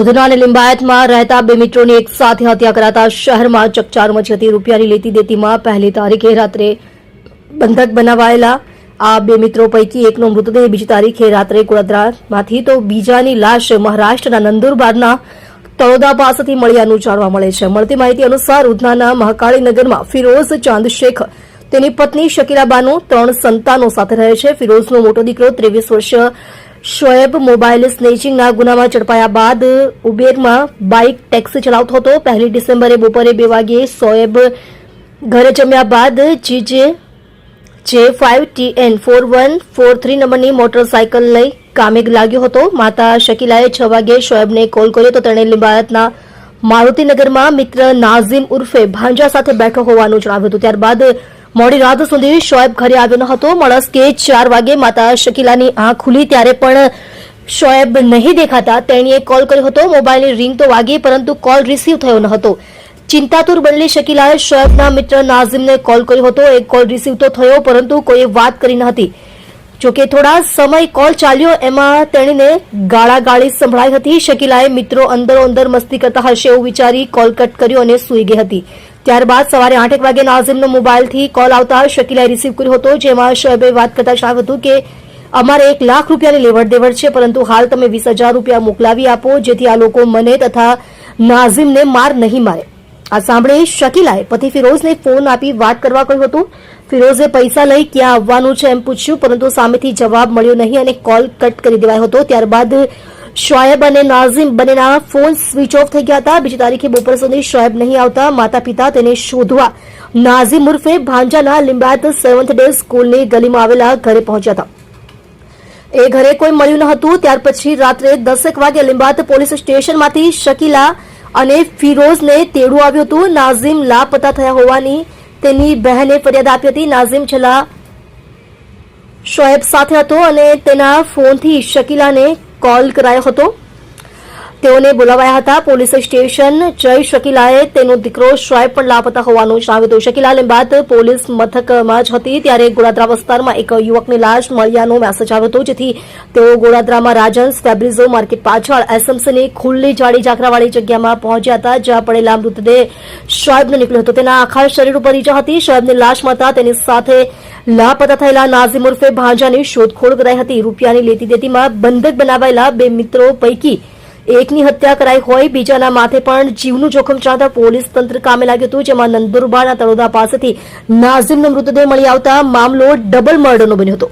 ઉધના અને લિંબાયતમાં રહેતા બે મિત્રોની એક સાથે હત્યા કરાતા શહેરમાં ચકચાર મચી હતી. રૂપિયાની લેતી દેતીમાં પહેલી તારીખે રાત્રે બંધક બનાવાયેલા આ બે મિત્રો પૈકી એકનો મૃતદેહ બીજી તારીખે રાત્રે કુળદરામાંથી તો બીજાની લાશ મહારાષ્ટ્રના નંદુરબારના તળોદા પાસેથી મળ્યાનું જાણવા મળે છે. મળતી માહિતી અનુસાર ઉધનાના મહાકાળી નગરમાં ફિરોઝ ચાંદ શેખ તેની પત્ની શકીલાબાનો ત્રણ સંતાનો સાથે રહે છે. ફિરોઝનો મોટો દીકરો ત્રેવીસ વર્ષ શોએબ મોબાઈલ સ્નેચિંગના ગુનામાં ઝડપાયા બાદ ઉબેરમાં બાઇક ટેક્સી ચલાવતો હતો પહેલી ડિસેમ્બરે બપોરે બે વાગ્યે શોએબ ઘરે જમ્યા બાદ GJ J five T N four one four three નંબરની મોટરસાયકલ લઈ કામે લાગ્યો હતો માતા શકીલાએ છ વાગે શોએબને કોલ કર્યો તો તેણે લિંબાયતના મારુતિનગરમાં મિત્ર નાઝીમ ઉર્ફે ભાંજા સાથે બેઠો હોવાનું જણાવ્યું હતું ત્યારબાદ મોડી રાત સુધી શોએબ ઘરે આવ્યો ન હતો. મળસ કે ચાર વાગે માતા શકીલાની આંખ ખુલી ત્યારે પણ શોએબ નહીં દેખાતા. તેણીએ કોલ કર્યો હતો. મોબાઈલની રિંગ તો વાગી પરંતુ કોલ રિસીવ થયો ન હતો. ચિંતાતુર બનેલી શકીલાએ શોએબના મિત્ર નાઝીમને કોલ કર્યો હતો. એક કોલ રિસીવ તો થયો, પરંતુ કોઈએ વાત કરી ન હતી. જોકે થોડા સમય કોલ ચાલ્યો, એમાં તેણીને ગાળાગાળી સંભળાઈ હતી. શકીલાએ મિત્રો અંદરો અંદર મસ્તી કરતા હશે એવું વિચારી કોલ કટ કર્યો અને સૂઈ ગઈ હતી. ત્યારબાદ સવારે આઠેક વાગે નાઝીમનો મોબાઈલથી કોલ આવતા શકીલાએ રિસીવ કર્યો હતો, જેમાં શોએબે વાત કરતા જણાવ્યું હતું કે, અમારે એક લાખ રૂપિયાની લેવડ દેવડ છે, પરંતુ હાલ તમે વીસ હજાર રૂપિયા મોકલાવી આપો, જેથી આ લોકો મને તથા નાઝીમને માર નહીં મારે. આ સાંભળી શકીલાએ પતિ ફિરોઝને ફોન આપી વાત કરવા કહ્યું હતું, ફિરોઝે પૈસા લઈ ક્યાં આવવાનું છે? એમ પૂછ્યું, પરંતુ સામેથી જવાબ મળ્યો નહીં અને કોલ કટ કરી દેવાયો હતો. ત્યારબાદ શોએબ અને નાઝીમ બંનેના ફોન સ્વિચ ઓફ થઈ ગયા હતા બીજી તારીખે બપોર સુધી શોએબ નહીં આવતા માતા પિતા તેને શોધવા નાઝીમ ઉર્ફે ભાંજાના લિંબાયત સેવન્થ ડે સ્કૂલની ગલીમાં આવેલા ઘરે પહોંચ્યા હતા એ ઘરે કોઈ મળ્યું ન હતું ત્યાર પછી રાત્રે દસેક વાગે લિંબાયત પોલીસ સ્ટેશનમાંથી શકીલા અને ફિરોઝને તેડું આવ્યું હતું નાઝીમ લાપતા થયા હોવાની તેની બહેને ફરિયાદ આપી હતી નાઝીમ છેલ્લા શોએબ સાથે હતો અને તેના ફોનથી શકીલાને કોલ કરાયો હતો. તેઓને બોલાવાયા હતા. પોલીસ સ્ટેશન જઈ શકીલાએ તેનો દીકરો શોએબ પણ લાપતા હોવાનું જણાવ્યું હતું. શકીલા બાદ પોલીસ મથકમાં જ હતી. ત્યારે ગોળાદરા વિસ્તારમાં એક યુવકની લાશ મળ્યાનો મેસેજ આવ્યો હતો, જેથી તેઓ ગોળાદરામાં રાજન્સ ફેબ્રિઝો માર્કેટ પાછળ એસએમસીની ખુલ્લી જાડી ઝાકરાવાળી જગ્યામાં પહોંચ્યા હતા, જ્યાં પડેલા મૃતદેહ શોએબનો નીકળ્યો હતો. તેના આખા શરીર ઉપર ઈજા હતી. શોએબની લાશ મળતા તેની સાથે લાપતા થયેલા નાઝીમ ઉર્ફે ભાંજાની શોધખોળ કરાઈ હતી. રૂપિયાની લેતી દેતીમાં બંધક બનાવાયેલા બે મિત્રો પૈકી એકની હત્યા કરાઈ હોય, બીજાના માથે પણ જીવનું જોખમ ચાલતા પોલીસ તંત્ર કામે લાગ્યું હતું, જેમાં નંદુરબારના તળોદા પાસેથી નાઝીમનો મૃતદેહ મળી આવતા મામલો ડબલ મર્ડરનો બન્યો હતો.